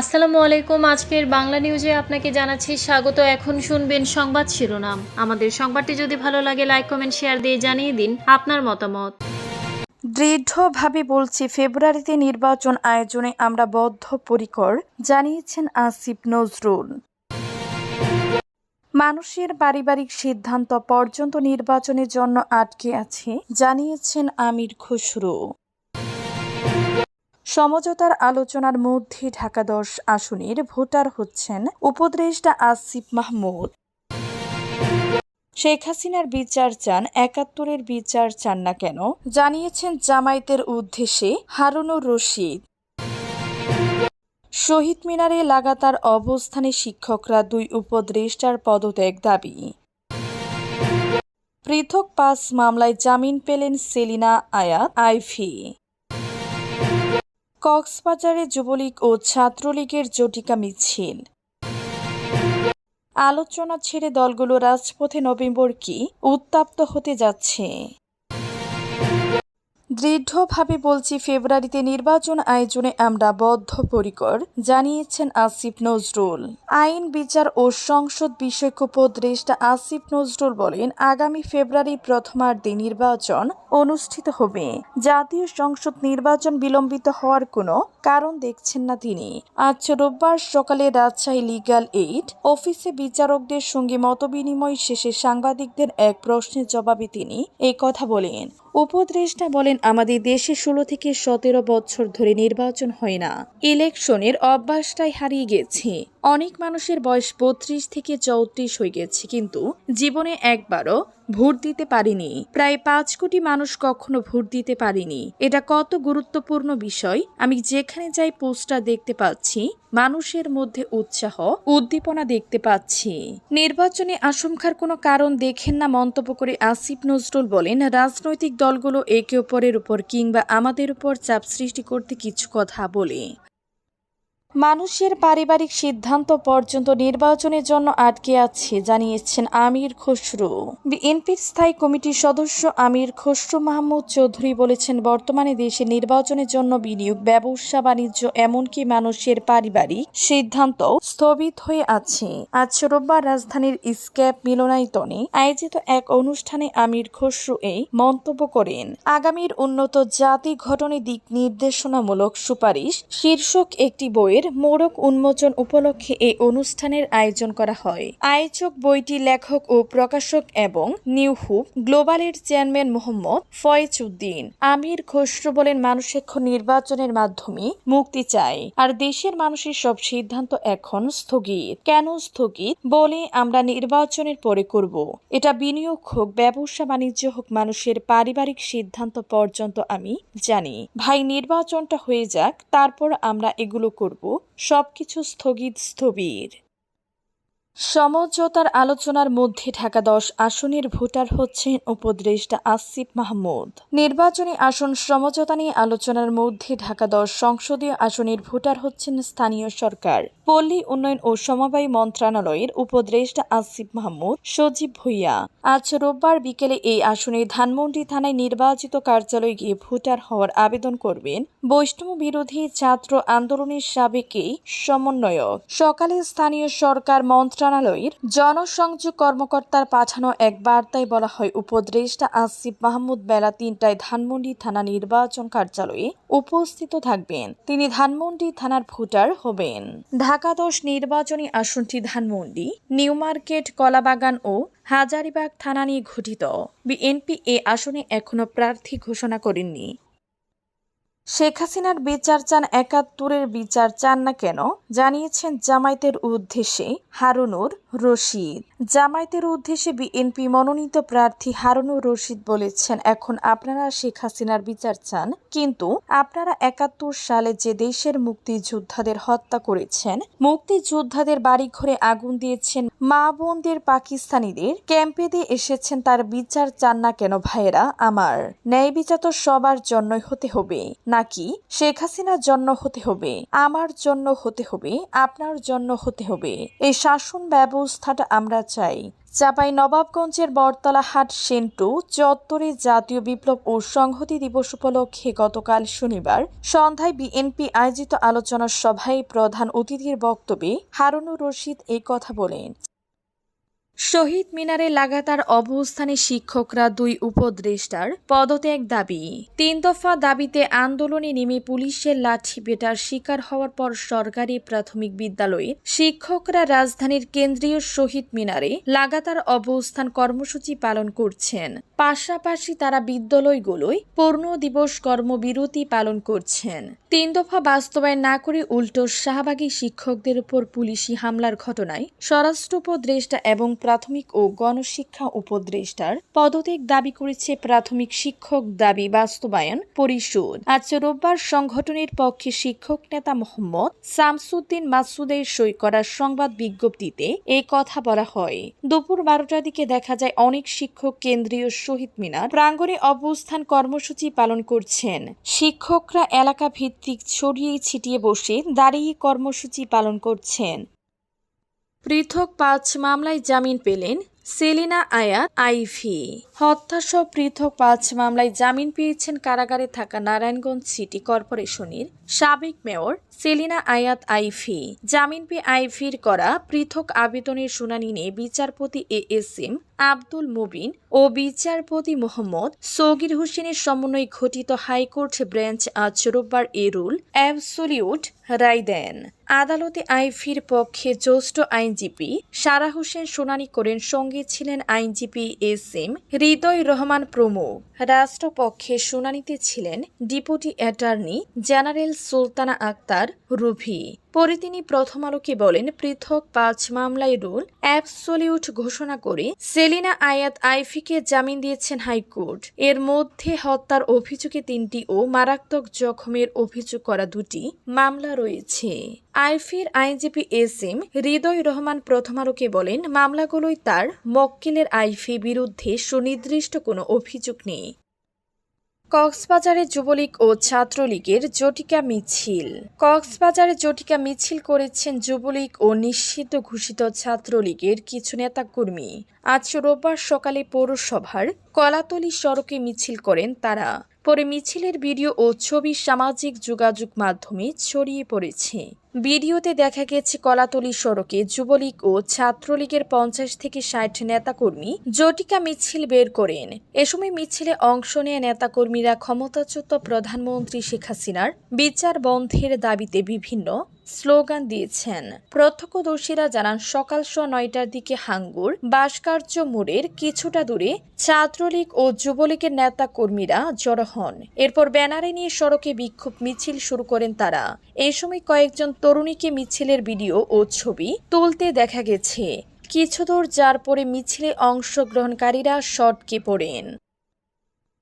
আসসালামু আলাইকুম। আজকের বাংলা নিউজে আপনাকে জানাচ্ছি স্বাগত। এখন শুনবেন সংবাদ শিরোনাম। আমাদের সংবাদটি যদি ভালো লাগে লাইক কমেন্ট শেয়ার দিয়ে জানিয়ে দিন আপনার মতামত। দৃঢ়ভাবে বলছি, ফেব্রুয়ারিতে নির্বাচন আয়োজনে আমরা বদ্ধপরিকর, জানিয়েছেন আসিফ নজরুল। মানুষের পারিবারিক সিদ্ধান্ত পর্যন্ত নির্বাচনের জন্য আটকে আছে, জানিয়েছেন আমির খুসরু। সমঝোতার আলোচনার মধ্যে ঢাকা দশ আসনের ভোটার হচ্ছেন উপদেষ্টা আসিফ মাহমুদ। শেখ হাসিনার বিচার চান, একাত্তরের বিচার চান না কেন? জানিয়েছেন জামায়াতের উদ্দেশ্যে হারুনুর রশিদ। শহীদ মিনারে লাগাতার অবস্থানে শিক্ষকরা দুই উপদেষ্টার পদত্যাগ দাবি। পৃথক পাস মামলায় জামিন পেলেন সেলিনা আয়াত, আইভি। কক্সবাজারে যুবলীগ ও ছাত্রলীগের জটিকা মিছিল। আলোচনা ছেড়ে দলগুলো রাজপথে নভেম্বর কি উত্তাপ্ত হতে যাচ্ছে। দৃঢ়ভাবে বলছি, ফেব্রুয়ারিতে নির্বাচন আয়োজনে আমরা বদ্ধপরিকর, জানিয়েছেন আসিফ নজরুল। আইন, বিচার ও সংসদ বিষয়ক উপদেষ্টা আসিফ নজরুল বলেন, আগামী ফেব্রুয়ারি প্রথমার্ধে নির্বাচন অনুষ্ঠিত হবে। জাতীয় সংসদ নির্বাচন বিলম্বিত হওয়ার কোনো কারণ দেখছেন না তিনি। আজ রোববার সকালে রাজশাহী লিগ্যাল এইড অফিসে বিচারকদের সঙ্গে মতবিনিময় শেষে সাংবাদিকদের এক প্রশ্নের জবাবে তিনি এই কথা বলেন। উপদেষ্টা বলেন, আমাদের দেশে ষোলো থেকে সতেরো বছর ধরে নির্বাচন হয় না। ইলেকশনের অভ্যাসটাই হারিয়ে গেছে। অনেক মানুষের বয়স বত্রিশ থেকে চৌত্রিশ হয়ে গেছে, কিন্তু জীবনে একবারও ভোট দিতে পারিনি। প্রায় পাঁচ কোটি মানুষ কখনো ভোট দিতে পারিনি। এটা কত গুরুত্বপূর্ণ বিষয়? আমি যেখানে যাই পোস্টার দেখতে পাচ্ছি, মানুষের মধ্যে উৎসাহ, উদ্দীপনা দেখতে পাচ্ছি। নির্বাচনে আশঙ্কার কোনো কারণ দেখেন না মন্তব্য করে আসিফ নজরুল বলেন, রাজনৈতিক দলগুলো একে অপরের উপর কিংবা আমাদের উপর চাপ সৃষ্টি করতে কিছু কথা বলে। মানুষের পারিবারিক সিদ্ধান্ত পর্যন্ত নির্বাচনের জন্য আটকে আছে, জানিয়েছেন আমির খসরু। বিএনপির স্থায়ী কমিটির সদস্য আমির খসরু মাহমুদ চৌধুরী বলেছেন, বর্তমানে দেশে নির্বাচনের জন্য বিনিয়োগ, ব্যবসা বাণিজ্য, এমনকি মানুষের পারিবারিক সিদ্ধান্ত স্থগিত হয়ে আছে। আজ রোববার রাজধানীর স্ক্যাপ মিলনায়তনে আয়োজিত এক অনুষ্ঠানে আমির খসরু এই মন্তব্য করেন। আগামীর উন্নত জাতি গঠনে দিক নির্দেশনামূলক সুপারিশ, শীর্ষক একটি বইয়ের মোড়ক উন্মোচন উপলক্ষে এই অনুষ্ঠানের আয়োজন করা হয়। আয়োজক বইটি লেখক ও প্রকাশক এবং নিউ হুপ গ্লোবালের চেয়ারম্যান মোহাম্মদ ফয়েজ উদ্দিন আমির খসরু বলেন মানুষ এখন নির্বাচনের মাধ্যমে মুক্তি চায় আর দেশের মানুষের সব সিদ্ধান্ত এখন স্থগিত। কেন স্থগিত? বলে আমরা নির্বাচনের পরে করব। এটা বিনিয়োগ হোক, ব্যবসা বাণিজ্য হোক, মানুষের পারিবারিক সিদ্ধান্ত পর্যন্ত আমি জানি। ভাই, নির্বাচনটা হয়ে যাক, তারপর আমরা এগুলো করব। সবকিছু স্থগিত স্থবির। সমঝোতার আলোচনার মধ্যে ঢাকা দশ আসনের ভোটার হচ্ছেন উপদেষ্টা আসিফ মাহমুদ। নির্বাচনী আসন সমঝোতা নিয়ে আলোচনার মধ্যে ঢাকা দশ সংসদীয় আসনের ভোটার হচ্ছেন স্থানীয় সরকার। পল্লী উন্নয়ন ও সমবায় মন্ত্রণালয়ের উপদেষ্টা আসিফ মাহমুদ সজীব ভুইয়া। আজ রোববার বিকেলে এই আসনে ধানমন্ডি থানায় নির্বাচিত কার্যালয়ে গিয়ে ভোটার হওয়ার আবেদন করবেন বৈষ্ণব বিরোধী ছাত্র আন্দোলনের সাবেক এই সমন্বয়ক। সকালে স্থানীয় সরকার মন্ত্রণালয়ের জনসংযোগ কর্মকর্তার পাঠানো এক বার্তায় বলা হয়, উপদেষ্টা আসিফ মাহমুদ বেলা তিনটায় ধানমন্ডি থানা নির্বাচন কার্যালয়ে উপস্থিত থাকবেন। তিনি ধানমন্ডি থানার ভোটার হবেন। ঢাকা দশ নির্বাচনী আসনটি ধানমন্ডি, নিউ মার্কেট, কলাবাগান ও হাজারিবাগ থানা নিয়ে গঠিত। বিএনপি এ আসনে এখনও প্রার্থী ঘোষণা করেননি। শেখ হাসিনার বিচার চান একাত্তরের বিচার চান না কেন? জানিয়েছেন জামায়াতের উদ্দেশ্যে হারুনুর রশিদ। জামায়াতের উদ্দেশ্যে বিএনপি মনোনীত প্রার্থী হারুনুর রশিদ বলেছেন, এখন আপনারা শেখ হাসিনার বিচার চান, কিন্তু আপনারা একাত্তর সালে যে দেশের মুক্তিযোদ্ধাদের হত্যা করেছেন, মুক্তিযোদ্ধাদের বাড়িঘরে আগুন দিয়েছেন, মা বোনদের পাকিস্তানিদের ক্যাম্পে দিয়ে এসেছেন, তার বিচার চান না কেন ভাইয়েরা? আমার ন্যায় বিচার তো সবার জন্যই হতে হবে। নাকি শেখ হাসিনার জন্য হতে হবে? আমার জন্য হতে হবে, আপনার জন্য হতে হবে। এই শাসন ব্যবস্থাটা আমরা চাই। চাপাই নবাবগঞ্জের বটতলা হাট সেন্টু চত্বরে জাতীয় বিপ্লব ও সংহতি দিবস উপলক্ষে গতকাল শনিবার সন্ধ্যায় বিএনপি আয়োজিত আলোচনা সভায় প্রধান অতিথির বক্তব্যে হারুনুর রশিদ এই কথা বলেন। শহীদ মিনারে লাগাতার অবস্থানে শিক্ষকরা দুই উপদেষ্টার পদত্যাগ দাবি। তিন দফা দাবিতে আন্দোলনে নেমে পুলিশের লাঠি পেটার শিকার হওয়ার পর সরকারি প্রাথমিক বিদ্যালয়ে শিক্ষকরা রাজধানীর কেন্দ্রীয় শহীদ মিনারে লাগাতার অবস্থান কর্মসূচি পালন করছেন। পাশাপাশি তারা বিদ্যালয়গুলোয় পূর্ণ দিবস কর্মবিরতি পালন করছেন। তিন দফা বাস্তবায়ন না করে উল্টো শাহবাগী শিক্ষকদের উপর পুলিশি হামলার ঘটনায় স্বরাষ্ট্র উপদেষ্টা এবং প্রাথমিক ও গণশিক্ষা উপদেষ্টার পদত্যাগ দাবি করেছে প্রাথমিক শিক্ষক দাবি বাস্তবায়ন পরিষদ। আজ রোববার সংগঠনের পক্ষে শিক্ষক নেতা মোহাম্মদ শামসুদ্দিন মাসুদের সই করা সংবাদ বিজ্ঞপ্তিতে এই কথা বলা হয়। দুপুর বারোটার দিকে দেখা যায়, অনেক শিক্ষক কেন্দ্রীয় শহীদ মিনার প্রাঙ্গণে অবস্থান কর্মসূচি পালন করছেন। শিক্ষকরা এলাকা ভিত্তিক ছড়িয়ে ছিটিয়ে বসে দাঁড়িয়ে কর্মসূচি পালন করছেন। পৃথক পাঁচ মামলায় জামিন পেলেন সেলিনা আয়াত আইভি। হত্যাসহ পৃথক পাঁচ মামলায় জামিন পেয়েছেন কারাগারে থাকা নারায়ণগঞ্জ সিটি কর্পোরেশনের সাবেক মেয়র সেলিনা আয়াত আইভি। জামিন পেয়ে আইভির করা পৃথক আবেদনের শুনানি নিয়ে বিচারপতি A S M Abdul Mubin ও বিচারপতি মোহাম্মদ সগির হোসেনের সমন্বয়ে ঘটিত হাইকোর্ট ব্রাঞ্চ আজ রোববার এ রুল অ্যাবসোলিউট রায় দেন। আদালতে আইভির পক্ষে জ্যেষ্ঠ আইনজীবী সারা হোসেন শুনানি করেন, সঙ্গে ছিলেন আইনজীবী এস এম হৃদয় রহমান প্রমুখ। রাষ্ট্রপক্ষে শুনানিতে ছিলেন deputy attorney general Sultana Akhtar Ruby. পরে তিনি প্রথম আলোকে বলেন, পৃথক পাঁচ মামলায় রুল অ্যাবসলিউট ঘোষণা করে সেলিনা আয়াত আইফিকে জামিন দিয়েছেন হাইকোর্ট। এর মধ্যে হত্যার অভিযোগে তিনটি ও মারাত্মক জখমের অভিযোগ করা দুটি মামলা রয়েছে। আইফির আইনজীবী এস এম হৃদয় রহমান প্রথম আলোকে বলেন মামলাগুলোই তার মক্কেলের আইফি বিরুদ্ধে সুনির্দিষ্ট কোনো অভিযোগ নেই। কক্সবাজারে যুবলীগ ও ছাত্রলীগের জটিকা মিছিল। কক্সবাজারে জটিকা মিছিল করেছেন যুবলীগ ও নিষিদ্ধ ঘোষিত ছাত্রলীগের কিছু নেতাকর্মী। আজ রোববার সকালে পৌরসভার কলাতলি সড়কে মিছিল করেন তারা। পরে মিছিলের ভিডিও ও ছবি সামাজিক যোগাযোগ মাধ্যমে ছড়িয়ে পড়েছে। ভিডিওতে দেখা গেছে, কলাতলি সড়কে যুবলীগ ও ছাত্রলীগের পঞ্চাশ থেকে ষাট নেতাকর্মী জটিকা মিছিল বের করেন। এ সময় মিছিলে অংশ নেয় নেতাকর্মীরা ক্ষমতাচ্যুত প্রধানমন্ত্রী শেখ হাসিনার। বিচার বন্ধের দাবিতে বিভিন্ন স্লোগান দিয়েছেন। প্রত্যক্ষদর্শীরা জানান, সকাল শ নয়টার দিকে হাঙ্গুর, বাসকার্য মোড়ের কিছুটা দূরে ছাত্রলীগ ও যুবলীগের নেতা কর্মীরা জড়ো হন। এরপর ব্যানারে নিয়ে সড়কে বিক্ষোভ মিছিল শুরু করেন তারা। এই সময় কয়েকজন তরুণীকে মিছিলের ভিডিও ও ছবি তুলতে দেখা গেছে। কিছু দূর যার পরে মিছিলে অংশগ্রহণকারীরা শটকে পড়েন।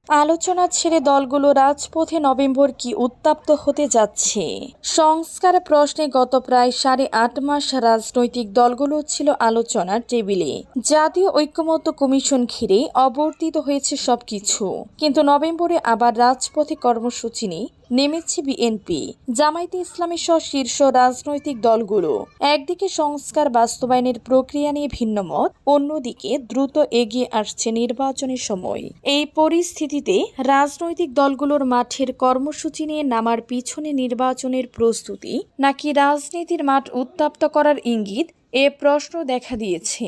আলোচনা ছেড়ে দলগুলো রাজপথে নভেম্বর কি উত্তাপ্ত হতে যাচ্ছে? সংস্কার প্রশ্নে গত প্রায় সাড়ে আট মাস রাজনৈতিক দলগুলো ছিল আলোচনার টেবিলে। জাতীয় ঐক্যমত্য কমিশন ঘিরে অবর্তিত হয়েছে সবকিছু। কিন্তু নভেম্বরে আবার রাজপথে কর্মসূচি নিয়ে নেমেছে বিএনপি। জামায়াতে ইসলামী সহ শীর্ষ রাজনৈতিক দলগুলো একদিকে সংস্কার বাস্তবায়নের প্রক্রিয়া নিয়ে ভিন্ন মত, অন্যদিকে দ্রুত এগিয়ে আসছে নির্বাচনের সময়। এই পরিস্থিতিতে রাজনৈতিক দলগুলোর মাঠের কর্মসূচি নিয়ে নামার পিছনে নির্বাচনের প্রস্তুতি নাকি রাজনীতির মাঠ উত্তাপ্ত করার ইঙ্গিত, এ প্রশ্ন দেখা দিয়েছে।